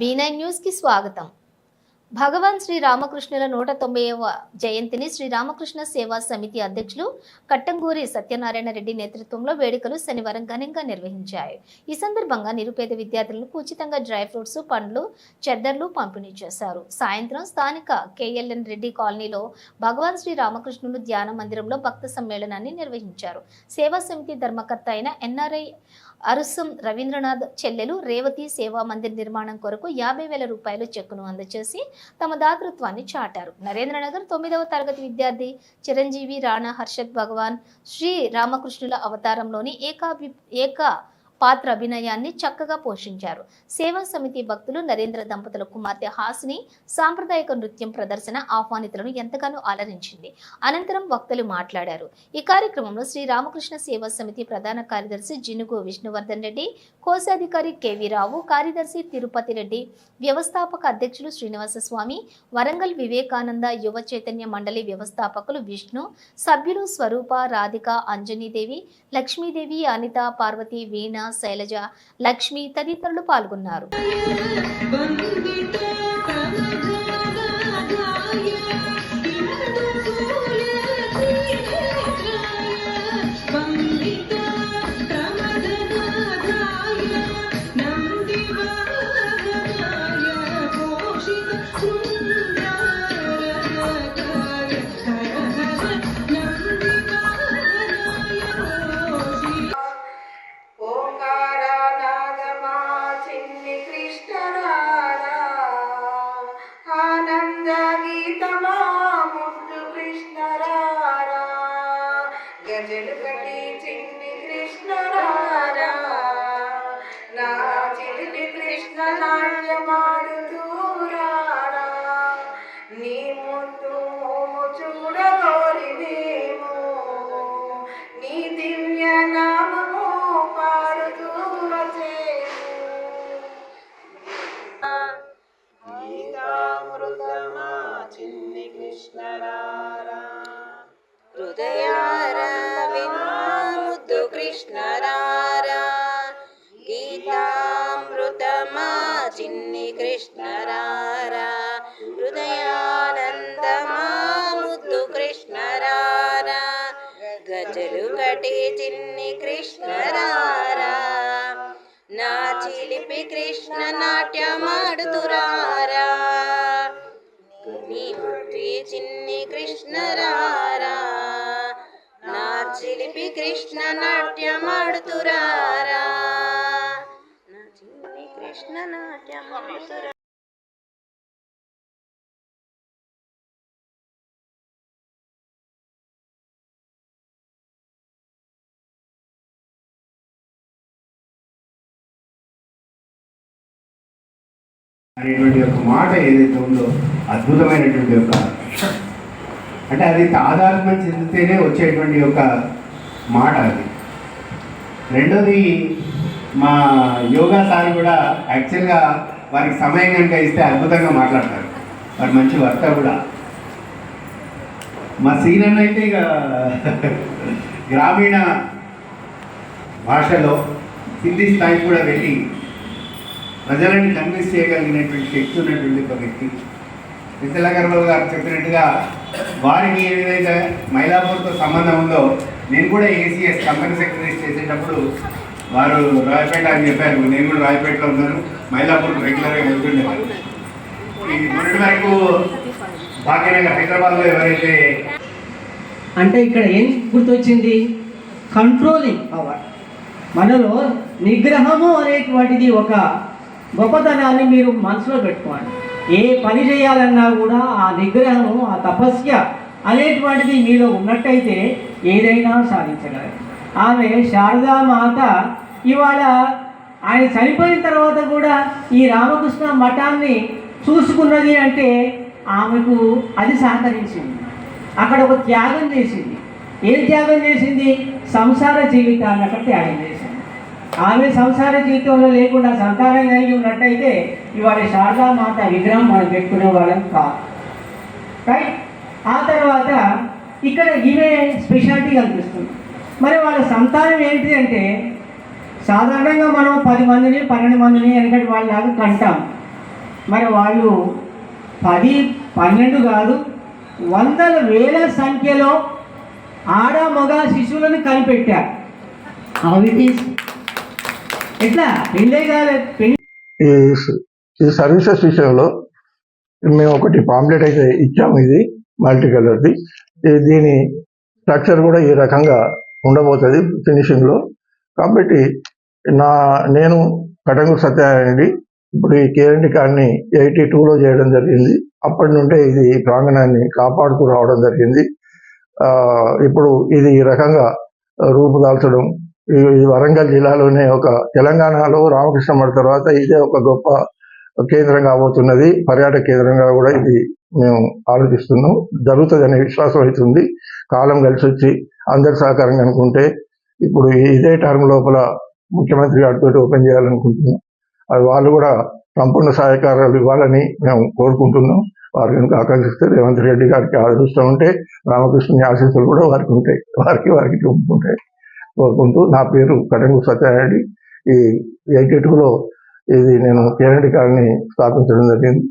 B9 న్యూస్కి స్వాగతం. భగవాన్ శ్రీ రామకృష్ణుల నూట తొంభైవ జయంతిని శ్రీ రామకృష్ణ సేవా సమితి అధ్యక్షులు కట్టంగూరి సత్యనారాయణ రెడ్డి నేతృత్వంలో వేడుకలు శనివారం ఘనంగా నిర్వహించాయి. ఈ సందర్భంగా నిరుపేద విద్యార్థులకు ఉచితంగా డ్రై ఫ్రూట్స్ పండ్లు చెద్దర్లు పంపిణీ చేశారు. సాయంత్రం స్థానిక కేఎల్ఎన్ రెడ్డి కాలనీలో భగవాన్ శ్రీ రామకృష్ణులు ధ్యాన మందిరంలో భక్త సమ్మేళనాన్ని నిర్వహించారు. సేవా సమితి ధర్మకర్త అయిన ఎన్ఆర్ఐ అరుసం రవీంద్రనాథ్ చెల్లెలు రేవతి సేవా మందిర్ నిర్మాణం కొరకు యాభై వేల రూపాయల చెక్కును అందచేసి తమ దాతృత్వాన్ని చాటారు. నరేంద్రనగర్ తొమ్మిదవ తరగతి విద్యార్థి చిరంజీవి రాణా హర్షద్ భగవాన్ శ్రీ రామకృష్ణుల అవతారంలోని ఏకాభి ఏకా పాత్ర అభినయాన్ని చక్కగా పోషించారు. సేవా సమితి భక్తులు నరేంద్ర దంపతుల కుమార్తె హాసిని సాంప్రదాయక నృత్యం ప్రదర్శన ఆహ్వానితులను ఎంతగానో ఆలరించింది అనంతరం వక్తలు మాట్లాడారు. ఈ కార్యక్రమంలో శ్రీ రామకృష్ణ సేవా సమితి ప్రధాన కార్యదర్శి జినుగు విష్ణువర్ధన్ రెడ్డి కోశాధికారి కెవి రావు కార్యదర్శి తిరుపతి రెడ్డి వ్యవస్థాపక అధ్యక్షులు శ్రీనివాస స్వామి వరంగల్ వివేకానంద యువ చైతన్య మండలి వ్యవస్థాపకులు విష్ణు సభ్యులు స్వరూప రాధిక అంజనీదేవి లక్ష్మీదేవి అనిత పార్వతి వీణ శైలజ లక్ష్మి తదితరులు పాల్గొన్నారు. గజలు కటి చిన్ని కృష్ణరారా నా చిలిపి కృష్ణ నాట్యమాడుతూరారా నీ ముద్దు మోము చూడగోరినేమో నీ దివ్య నామము పాడుతూ గీతామృతమా చిన్ని కృష్ణరారా హృదయార కృష్ణరారా గీతామృతమాచిన్ని కృష్ణరారా హృదయానందమా ముద్దు కృష్ణరారా గజలు కటి చిన్ని కృష్ణరారా నా చిలిపి కృష్ణ నాట్యమాడుతురారా నీ చిన్ని కృష్ణరారా చిలిపి కృష్ణ నాట్యమాడుతురారా. నా చిన్ని కృష్ణ నాట్యమాడుతురా అనేటువంటి ఒక మాట ఏదైతే ఉందో అద్భుతమైనటువంటి ఒక అంటే అది తాదాత్మ్యం చెందితేనే వచ్చేటువంటి ఒక మాట అది. రెండోది మా యోగా సార్ కూడా యాక్చువల్గా వారికి సమయం కనుక ఇస్తే అద్భుతంగా మాట్లాడతారు. వారు మంచి వర్త కూడా. మా సీనియర్ అయితే ఇక గ్రామీణ భాషలో హిందీ స్థాయికి కూడా వెళ్ళి ప్రజలని కన్విన్స్ చేయగలిగినటువంటి శక్తి ఉన్నటువంటి ఒక వ్యక్తి. విద్యల గారు చెప్పినట్టుగా వారికి ఏదైతే మైలాపూర్తో సంబంధం ఉందో నేను కూడా ఏసీఎస్ కంపెనీ సెక్రటరీ చేసేటప్పుడు వారు రాయపేట అని చెప్పారు. నేను కూడా రాయపేటలో ఉన్నాను. మైలాపూర్ రెగ్యులర్గా వెళ్తుండేవారు ఈ మొన్నటి వరకు భాగ్యనగర్ హైదరాబాద్లో ఎవరైతే అంటే ఇక్కడ ఏం గుర్తొచ్చింది? కంట్రోలింగ్ పవర్ మనలో నిగ్రహము అనేటువంటిది ఒక గొప్పతనాన్ని మీరు మనసులో పెట్టుకోండి ఏ పని చేయాలన్నా కూడా ఆ నిగ్రహము ఆ తపస్య అనేటువంటిది మీలో ఉన్నట్టయితే ఏదైనా సాధించగలరు. ఆమె శారదామాత ఇవాళ ఆయన చనిపోయిన తర్వాత కూడా ఈ రామకృష్ణ మఠాన్ని చూసుకున్నది అంటే ఆమెకు అది సహకరించింది. అక్కడ ఒక త్యాగం చేసింది. ఏం త్యాగం చేసింది? సంసార జీవితాన్ని అక్కడ త్యాగం చేసింది. ఆమె సంసార జీవితంలో లేకుండా సంతానం కలిగి ఉన్నట్టయితే ఇవాళ శారదా మాత విగ్రహం మనం పెట్టుకునే వాళ్ళం కాదు. రైట్ ఆ తర్వాత ఇక్కడ ఈమె స్పెషాలిటీ కనిపిస్తుంది. మరి వాళ్ళ సంతానం ఏంటి అంటే సాధారణంగా మనం పది మందిని పన్నెండు మందిని వెనకటి వాళ్ళలాగా కంటాం. మరి వాళ్ళు పది పన్నెండు కాదు వందల వేల సంఖ్యలో ఆడ మగ శిశువులను కనిపెట్టారు. అవి? ఎట్లా? పెళ్ళే ఈ సర్వీసెస్ విషయంలో మేము ఒకటి పాంప్లెట్ అయితే ఇచ్చాము ఇది మల్టీ కలర్ది దీని స్ట్రక్చర్ కూడా ఈ రకంగా ఉండబోతుంది ఫినిషింగ్లో. కాబట్టి నా నేను కటంగు సత్యనారాయణ ఇప్పుడు ఈ కేరండి కార్డ్ని ఎయిటీ టూలో చేయడం జరిగింది. అప్పటి నుండే ఇది ప్రాంగణాన్ని కాపాడుతూ రావడం జరిగింది. ఇప్పుడు ఇది ఈ రకంగా రూపుదాల్చడం ఈ వరంగల్ జిల్లాలోనే ఒక తెలంగాణలో రామకృష్ణ మఠ తర్వాత ఇదే ఒక గొప్ప కేంద్రంగా కాబోతున్నది. పర్యాటక కేంద్రంగా కూడా ఇది మేము ఆలోచిస్తున్నాం. జరుగుతుంది అనే విశ్వాసం అవుతుంది కాలం కలిసి వచ్చి అందరి సహకారం అనుకుంటే ఇప్పుడు ఇదే టర్మ్ లోపల ముఖ్యమంత్రి గారితో ఓపెన్ చేయాలనుకుంటున్నాం. అది వాళ్ళు కూడా సంపూర్ణ సహకారాలు ఇవ్వాలని మేము కోరుకుంటున్నాం. వారు కనుక ఆకాంక్షిస్తే రేవంత్ రెడ్డి గారికి అదృష్టం ఉంటే రామకృష్ణుని ఆశీస్సులు కూడా వారికి ఉంటాయి. వారికి వారికి చూపుకుంటాయి. కోరుకుంటూ నా పేరు కటంగు సత్యారెడ్డి. ఈ ఎయిటీ టూలో ఇది నేను కేరళ కాలనీ స్థాపించడం జరిగింది.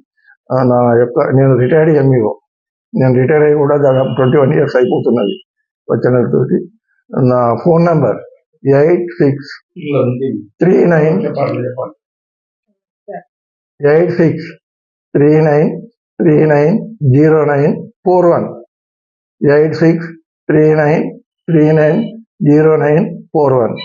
నా యొక్క నేను రిటైర్డ్ ఎంఈఓ. నేను రిటైర్ అయ్యి కూడా దాదాపు ట్వంటీ వన్ ఇయర్స్ అయిపోతున్నది వచ్చినతోటి నా phone number eight six three nine eight six three nine three nine zero nine four one. Eight six three nine three nine zero nine four one.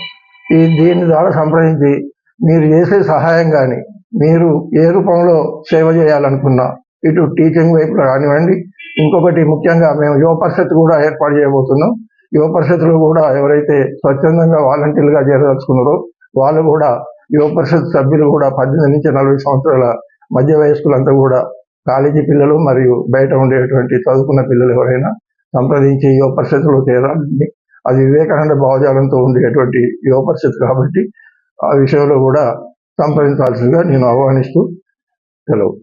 ఈ దీని ద్వారా సంప్రదించి మీరు చేసే సహాయం కానీ మీరు ఏ రూపంలో సేవ చేయాలనుకున్నా ఇటు టీచింగ్ వైపు కానివ్వండి ఇంకొకటి ముఖ్యంగా మేము యువ పరిషత్ కూడా ఏర్పాటు చేయబోతున్నాం. యువ పరిషత్లో కూడా ఎవరైతే స్వచ్ఛందంగా వాలంటీర్లుగా చేరదలుచుకున్నారో వాళ్ళు కూడా యువ పరిషత్ సభ్యులు కూడా పద్దెనిమిది నుంచి నలభై సంవత్సరాల మధ్య వయస్కులంతా కూడా కాలేజీ పిల్లలు మరియు బయట ఉండేటువంటి చదువుకున్న పిల్లలు ఎవరైనా సంప్రదించి యువ పరిషత్తులో చేరాలని అది వివేకానంద భావజాలంతో ఉండేటువంటి యువ పరిస్థితి కాబట్టి ఆ విషయంలో కూడా సంప్రదించాల్సిందిగా నేను ఆహ్వానిస్తూ సెలవు.